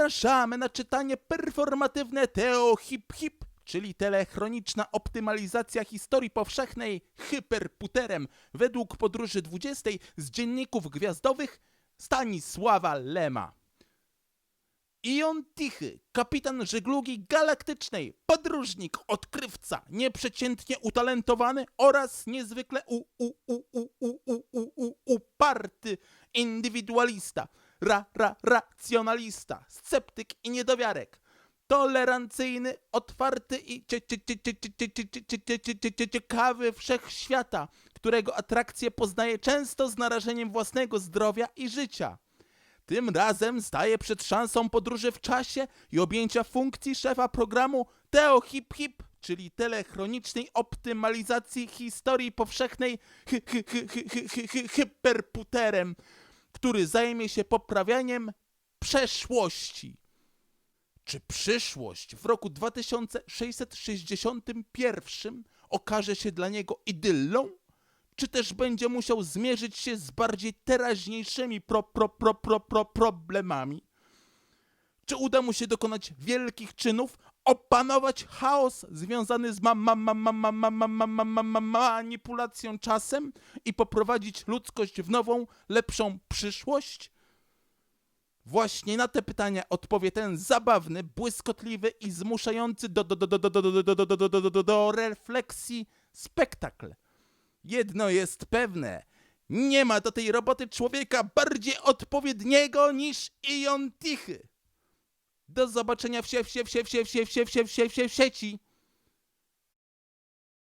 Zapraszamy na czytanie performatywne Teo Hip Hip, czyli telechroniczna optymalizacja historii powszechnej hyperputerem według podróży 20 z dzienników gwiazdowych Stanisława Lema. Ion Tichy, kapitan żeglugi galaktycznej, podróżnik, odkrywca, nieprzeciętnie utalentowany oraz niezwykle u, u, u, u, u, u, u, uparty indywidualista, ra, ra, racjonalista, sceptyk i niedowiarek, tolerancyjny, otwarty i ciekawy wszechświata, którego atrakcje poznaje często z narażeniem własnego zdrowia i życia. Tym razem staje przed szansą podróży w czasie i objęcia funkcji szefa programu Teo Hip Hip, czyli telechronicznej optymalizacji historii powszechnej hyperputerem który zajmie się poprawianiem przeszłości. Czy przyszłość w roku 2661 okaże się dla niego idyllą? czy też będzie musiał zmierzyć się z bardziej teraźniejszymi pro, pro, pro, pro, pro problemami? Czy uda mu się dokonać wielkich czynów, opanować chaos związany z ma, ma, ma, ma, ma, ma, ma, ma, ma, ma, ma, manipulacją czasem i poprowadzić ludzkość w nową, lepszą przyszłość? Właśnie na te pytania odpowie ten zabawny, błyskotliwy i zmuszający do, do refleksji spektakl. Jedno jest pewne. Nie ma do tej roboty człowieka bardziej odpowiedniego niż Ion Tichy. Do zobaczenia w, sie, w, sie, w, sie, w, sie, w, sie, w, sie, w, sie, w, sie, w sieci.